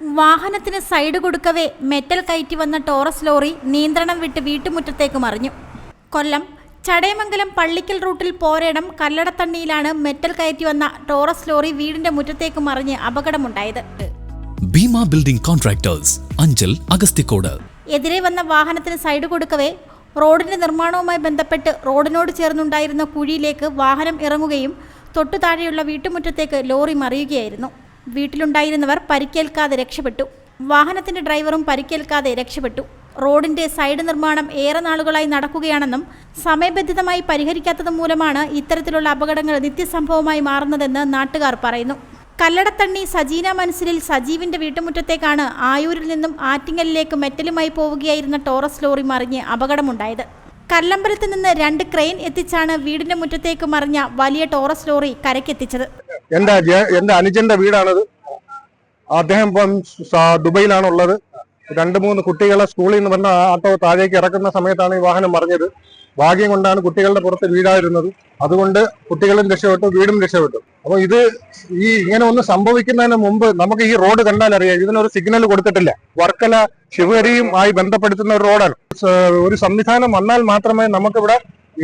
വാഹനത്തിന് side കൊടുക്കവേ metal കയറ്റി വന്ന ടോറസ് ലോറി നിയന്ത്രണം വിട്ട് വീട്ടുമുറ്റത്തേക്ക് മറിഞ്ഞു. കൊല്ലം ചടയമംഗലം പള്ളിക്കൽ റൂട്ടിൽ പോരേടം കല്ലടത്തണ്ണിയിലാണ് മെറ്റൽ കയറ്റി വന്ന ടോറസ് ലോറി വീടിന്റെ മുറ്റത്തേക്ക് മറിഞ്ഞ് അപകടമുണ്ടായത്. ഭീമ ബിൽഡിംഗ് കോൺട്രാക്ടേഴ്സ് അഞ്ചൽ അഗസ്തിക്കോട് എതിരെ വന്ന വാഹനത്തിന് സൈഡ് കൊടുക്കവേ റോഡിന്റെ നിർമ്മാണവുമായി ബന്ധപ്പെട്ട് റോഡിനോട് ചേർന്നുണ്ടായിരുന്ന കുഴിയിലേക്ക് വാഹനം ഇറങ്ങുകയും തൊട്ടു താഴെയുള്ള വീട്ടുമുറ്റത്തേക്ക് ലോറി മറിയുകയായിരുന്നു. വീട്ടിലുണ്ടായിരുന്നവർ പരിക്കേൽക്കാതെ രക്ഷപ്പെട്ടു. വാഹനത്തിന്റെ ഡ്രൈവറും പരിക്കേൽക്കാതെ രക്ഷപ്പെട്ടു. റോഡിന്റെ സൈഡ് നിർമ്മാണം ഏറെ നാളുകളായി നടക്കുകയാണെന്നും സമയബന്ധിതമായി പരിഹരിക്കാത്തത് മൂലമാണ് ഇത്തരത്തിലുള്ള അപകടങ്ങൾ നിത്യസംഭവമായി മാറുന്നതെന്ന് നാട്ടുകാർ പറയുന്നു. കല്ലടത്തണ്ണി സജീന മനസ്സിലിൽ സജീവിന്റെ വീട്ടുമുറ്റത്തേക്കാണ് ആയൂരിൽ നിന്നും ആറ്റിങ്ങലിലേക്ക് മെറ്റലുമായി പോവുകയായിരുന്ന ടോറസ് ലോറി മറിഞ്ഞ് അപകടമുണ്ടായത്. കല്ലമ്പലത്ത് നിന്ന് രണ്ട് ക്രെയിൻ എത്തിച്ചാണ് വീടിന്റെ മുറ്റത്തേക്ക് മറിഞ്ഞ വലിയ ടോറസ് ലോറി കരക്കെത്തിച്ചത് എന്താ എന്റെ അനുജന്റെ വീടാണത്? അദ്ദേഹം ഇപ്പം ദുബൈയിലാണുള്ളത്. രണ്ട് മൂന്ന് കുട്ടികളെ സ്കൂളിൽ നിന്ന് വന്ന ആട്ടോ താഴേക്ക് ഇറക്കുന്ന സമയത്താണ് ഈ വാഹനം മറിഞ്ഞത്. ഭാഗ്യം കൊണ്ടാണ് കുട്ടികളുടെ പുറത്ത് വീടായിരുന്നത് അതുകൊണ്ട് കുട്ടികളും രക്ഷപ്പെട്ടു വീടും രക്ഷപ്പെട്ടു. അപ്പൊ ഇത് ഈ ഇങ്ങനെ ഒന്ന് സംഭവിക്കുന്നതിന് മുമ്പ് നമുക്ക് ഈ റോഡ് കണ്ടാൽ അറിയാം. ഇതിനൊരു സിഗ്നൽ കൊടുത്തിട്ടില്ല. വർക്കല ശിവഹരിയും ആയി ബന്ധപ്പെടുത്തുന്ന ഒരു റോഡാണ് ഒരു സംവിധാനം വന്നാൽ മാത്രമേ നമുക്കിവിടെ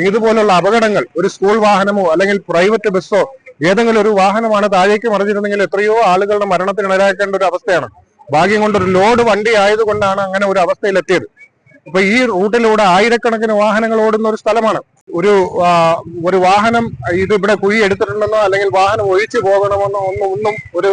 ഇതുപോലുള്ള അപകടങ്ങൾ ഒരു സ്കൂൾ വാഹനമോ അല്ലെങ്കിൽ പ്രൈവറ്റ് ബസ്സോ ഏതെങ്കിലും ഒരു വാഹനമാണ് താഴേക്ക് മറിഞ്ഞിരുന്നെങ്കിൽ എത്രയോ ആളുകളുടെ മരണത്തിന് ഇടയാക്കേണ്ട ഒരു അവസ്ഥയാണ്. ഭാഗ്യം കൊണ്ട് ഒരു ലോഡ് വണ്ടി ആയതുകൊണ്ടാണ് അങ്ങനെ ഒരു അവസ്ഥയിലെത്തിയത്. ഇപ്പൊ ഈ റൂട്ടിലൂടെ ആയിരക്കണക്കിന് വാഹനങ്ങൾ ഓടുന്ന ഒരു സ്ഥലമാണ്. ഒരു ഒരു വാഹനം ഇത് ഇവിടെ കുഴി എടുത്തിട്ടുണ്ടെന്നോ അല്ലെങ്കിൽ വാഹനം ഒഴിച്ചു പോകണമെന്നോ ഒന്നും ഒന്നും ഒരു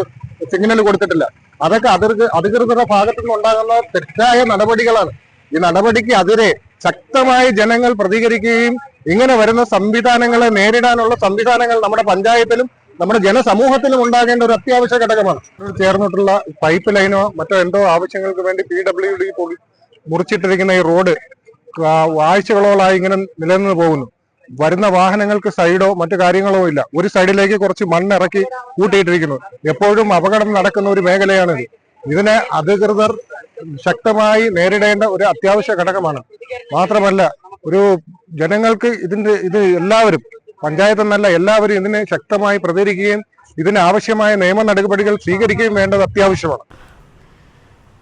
സിഗ്നൽ കൊടുത്തിട്ടില്ല. അതൊക്കെ അതിർ അധികൃതരുടെ ഭാഗത്തു നിന്നുണ്ടാകുന്ന തെറ്റായ നടപടികളാണ്. ഈ നടപടിക്ക് അതിരെ ശക്തമായി ജനങ്ങൾ പ്രതികരിക്കുകയും ഇങ്ങനെ വരുന്ന സംവിധാനങ്ങളെ നേരിടാനുള്ള സംവിധാനങ്ങൾ നമ്മുടെ പഞ്ചായത്തിലും നമ്മുടെ ജനസമൂഹത്തിലും ഉണ്ടാകേണ്ട ഒരു അത്യാവശ്യ ഘടകമാണ്. ചേർന്നിട്ടുള്ള പൈപ്പ് ലൈനോ മറ്റോ എന്തോ ആവശ്യങ്ങൾക്ക് വേണ്ടി പി ഡബ്ല്യു ഡി മുറിച്ചിട്ടിരിക്കുന്ന ഈ റോഡ് ആഴ്ചകളോളായി ഇങ്ങനെ നിലനിന്ന് പോകുന്നു. വരുന്ന വാഹനങ്ങൾക്ക് സൈഡോ മറ്റു കാര്യങ്ങളോ ഇല്ല. ഒരു സൈഡിലേക്ക് കുറച്ച് മണ്ണിറക്കി കൂട്ടിയിട്ടിരിക്കുന്നു. എപ്പോഴും അപകടം നടക്കുന്ന ഒരു മേഖലയാണിത്. ഇതിനെ അധികൃതർ ശക്തമായി നേരിടേണ്ട ഒരു അത്യാവശ്യ ഘടകമാണ്. മാത്രമല്ല ഒരു ജനങ്ങൾക്ക് ഇതിന്റെ ഇത് എല്ലാവരും പഞ്ചായത്ത് എന്നല്ല എല്ലാവരും ഇതിനെ ശക്തമായി പ്രതികരിക്കുകയും ഇതിനാവശ്യമായ നിയമ നടപടികൾ സ്വീകരിക്കുകയും വേണ്ടത് അത്യാവശ്യമാണ്.